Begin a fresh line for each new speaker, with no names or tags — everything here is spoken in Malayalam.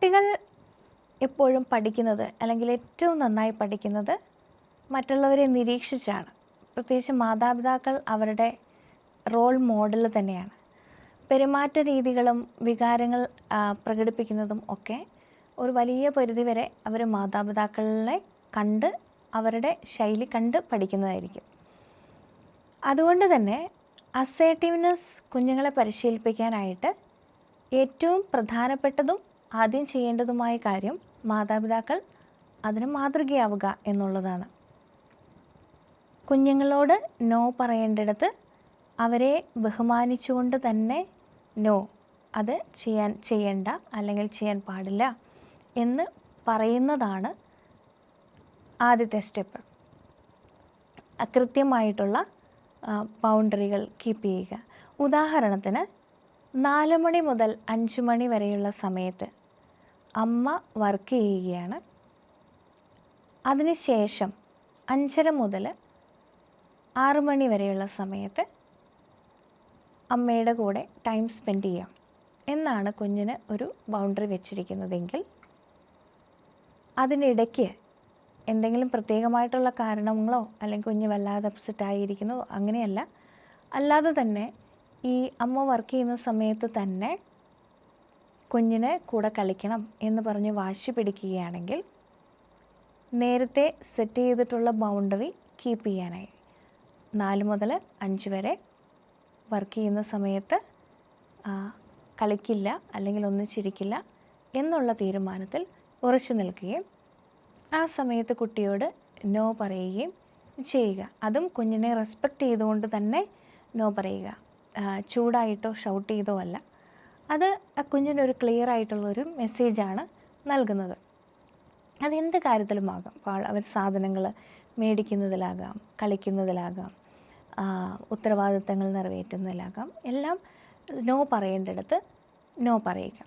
കുട്ടികൾ എപ്പോഴും പഠിക്കുന്നത് അല്ലെങ്കിൽ ഏറ്റവും നന്നായി പഠിക്കുന്നത് മറ്റുള്ളവരെ നിരീക്ഷിച്ചാണ്. പ്രത്യേകിച്ച് മാതാപിതാക്കൾ അവരുടെ റോൾ മോഡൽ തന്നെയാണ്. പെരുമാറ്റ രീതികളും വികാരങ്ങൾ പ്രകടിപ്പിക്കുന്നതും ഒക്കെ ഒരു വലിയ പരിധിവരെ അവർ മാതാപിതാക്കളെ കണ്ട് അവരുടെ ശൈലി കണ്ട് പഠിക്കുന്നതായിരിക്കും. അതുകൊണ്ട് തന്നെ അസേർട്ടീവ്നെസ് കുഞ്ഞുങ്ങളെ പരിശീലിപ്പിക്കാനായിട്ട് ഏറ്റവും പ്രധാനപ്പെട്ടതും ആദ്യം ചെയ്യേണ്ടതുമായ കാര്യം മാതാപിതാക്കൾ അതിന് മാതൃകയാവുക എന്നുള്ളതാണ്. കുഞ്ഞുങ്ങളോട് നോ പറയേണ്ടിടത്ത് അവരെ ബഹുമാനിച്ചുകൊണ്ട് തന്നെ നോ അത് ചെയ്യാൻ ചെയ്യേണ്ട അല്ലെങ്കിൽ ചെയ്യാൻ പാടില്ല എന്ന് പറയുന്നതാണ് ആദ്യത്തെ സ്റ്റെപ്പ്. അകൃത്യമായിട്ടുള്ള ബൗണ്ടറികൾ കീപ്പ് ചെയ്യുക. ഉദാഹരണത്തിന് നാല് മണി മുതൽ അഞ്ച് മണി വരെയുള്ള സമയത്ത് അമ്മ വർക്ക് ചെയ്യുകയാണ്. അതിനുശേഷം അഞ്ചര മുതൽ ആറ് മണി വരെയുള്ള സമയത്ത് അമ്മയുടെ കൂടെ ടൈം സ്പെൻഡ് ചെയ്യാം എന്നാണ് കുഞ്ഞിന് ഒരു ബൗണ്ടറി വെച്ചിരിക്കുന്നതെങ്കിൽ അതിനിടയ്ക്ക് എന്തെങ്കിലും പ്രത്യേകമായിട്ടുള്ള കാരണങ്ങളോ അല്ലെങ്കിൽ കുഞ്ഞ് വല്ലാതെ അപ്സെറ്റ് ആയിരിക്കുന്നോ അങ്ങനെയല്ല. അല്ലാതെ തന്നെ ഈ അമ്മ വർക്ക് ചെയ്യുന്ന സമയത്ത് തന്നെ കുഞ്ഞിനെ കൂടെ കളിക്കണം എന്ന് പറഞ്ഞ് വാശി പിടിക്കുകയാണെങ്കിൽ നേരത്തെ സെറ്റ് ചെയ്തിട്ടുള്ള ബൗണ്ടറി കീപ്പ് ചെയ്യാനായി. നാല് മുതൽ അഞ്ച് വരെ വർക്ക് ചെയ്യുന്ന സമയത്ത് കളിക്കില്ല അല്ലെങ്കിൽ ഒന്നിച്ചിരിക്കില്ല എന്നുള്ള തീരുമാനത്തിൽ ഉറച്ചു നിൽക്കുകയും ആ സമയത്ത് കുട്ടിയോട് നോ പറയുകയും ചെയ്യുക. അതും കുഞ്ഞിനെ റെസ്പെക്റ്റ് ചെയ്തുകൊണ്ട് തന്നെ നോ പറയുക. ചൂടായിട്ടോ ഷൗട്ട് ചെയ്തോ അല്ല. അത് കുഞ്ഞിനൊരു ക്ലിയർ ആയിട്ടുള്ളൊരു മെസ്സേജാണ് നൽകുന്നത്. അതെന്ത് കാര്യത്തിലുമാകാം? അവർ സാധനങ്ങൾ മേടിക്കുന്നതിലാകാം കളിക്കുന്നതിലാകാം ഉത്തരവാദിത്തങ്ങൾ നിറവേറ്റുന്നതിലാകാം എല്ലാം നോ പറയേണ്ടിടത്ത് നോ പറയുക.